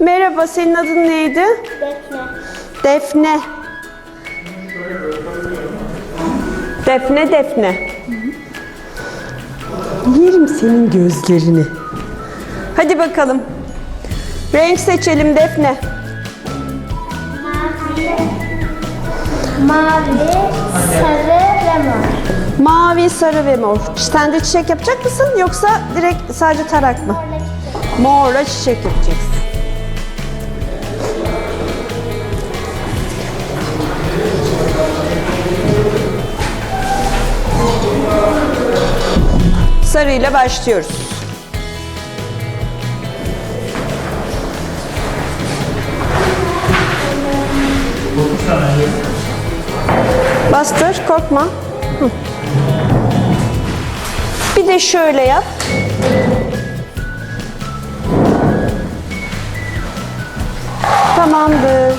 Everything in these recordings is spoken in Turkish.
Merhaba, senin adın neydi? Defne. Defne. Defne, Defne. Yerim senin gözlerini. Hadi bakalım. Renk seçelim Defne. Mavi. Mavi, sarı ve mor. Mavi, sarı ve mor. Sen de çiçek yapacak mısın yoksa direkt sadece tarak mı? Morla çiçek yapacaksın. Sarıyla başlıyoruz. Bastır, korkma. Hı. Bir de şöyle yap. Tamamdır.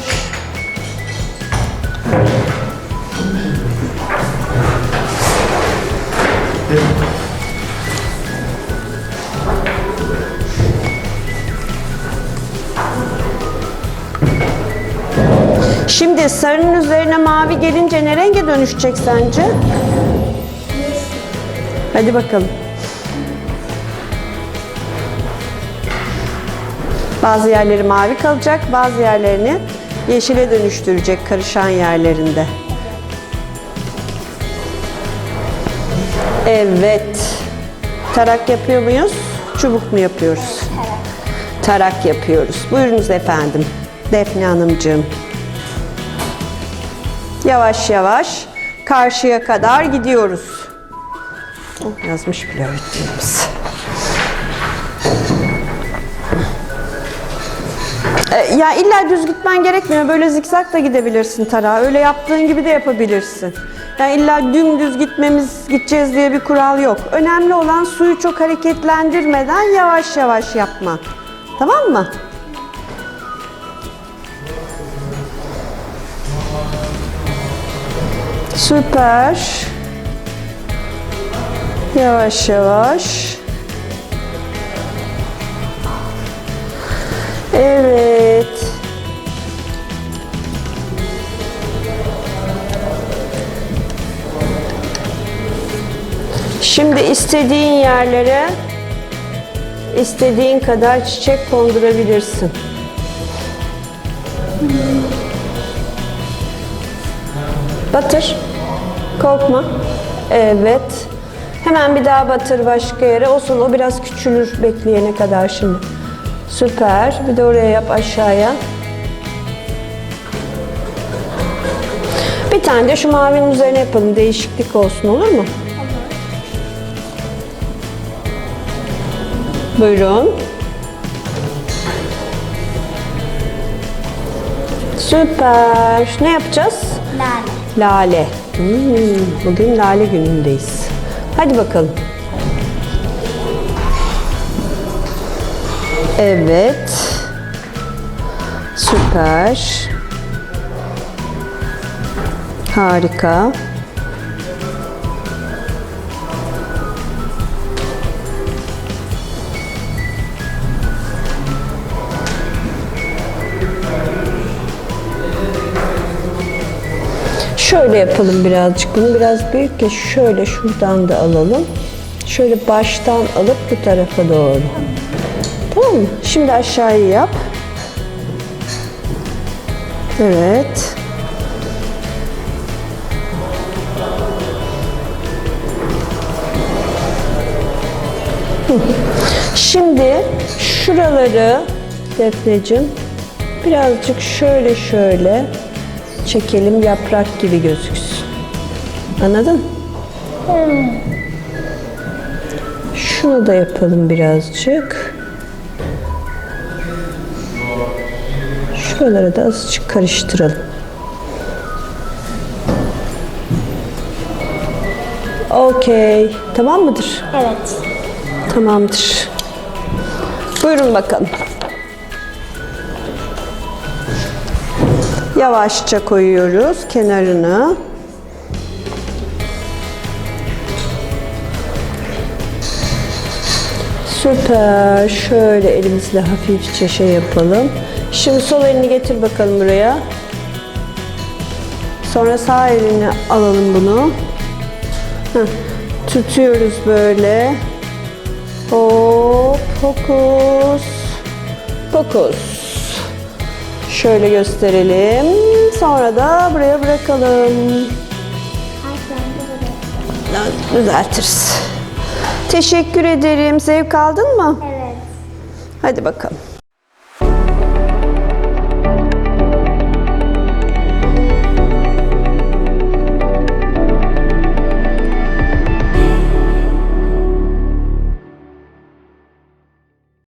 Şimdi sarının üzerine mavi gelince ne renge dönüşecek sence? Hadi bakalım. Bazı yerleri mavi kalacak, bazı yerlerini yeşile dönüştürecek karışan yerlerinde. Evet. Tarak yapıyor muyuz? Çubuk mu yapıyoruz? Tarak yapıyoruz. Buyurunuz efendim. Defne Hanımcığım. Yavaş yavaş karşıya kadar gidiyoruz. Yazmış bile öğretmenimiz. E, Ya illa düz gitmen gerekmiyor. Böyle zikzak da gidebilirsin Tara. Öyle yaptığın gibi de yapabilirsin. Yani illa dümdüz gitmemiz gideceğiz diye bir kural yok. Önemli olan suyu çok hareketlendirmeden yavaş yavaş yapman. Tamam mı? Süper. Yavaş yavaş. Evet. Şimdi istediğin yerlere istediğin kadar çiçek kondurabilirsin. Batır. Korkma. Evet. Hemen bir daha batır başka yere. Olsun o biraz küçülür bekleyene kadar şimdi. Süper. Bir de oraya yap aşağıya. Bir tane de şu mavinin üzerine yapalım. Değişiklik olsun olur mu? Buyurun. Süper. Ne yapacağız? Lale. Lale. Hmm, bugün lale günündeyiz. Hadi bakalım. Evet. Süper. Harika. Şöyle yapalım birazcık. Bunu biraz büyük ya şöyle şuradan da alalım. Şöyle baştan alıp bu tarafa doğru. Tamam mı? Şimdi aşağıyı yap. Evet. Şimdi şuraları Defneciğim birazcık şöyle şöyle çekelim yaprak gibi gözüksün. Anladın? Şunu da yapalım birazcık. Şuraları da azıcık karıştıralım. Okey. Tamam mıdır? Evet. Tamamdır. Buyurun bakalım. Yavaşça koyuyoruz kenarını. Süper. Şöyle elimizle hafifçe şey yapalım. Şimdi sol elini getir bakalım buraya. Sonra sağ elini alalım bunu. Heh. Tutuyoruz böyle. Hop, fokus. Fokus. Şöyle gösterelim. Sonra da buraya bırakalım. Düzeltiriz. Teşekkür ederim. Zevk aldın mı? Evet. Hadi bakalım.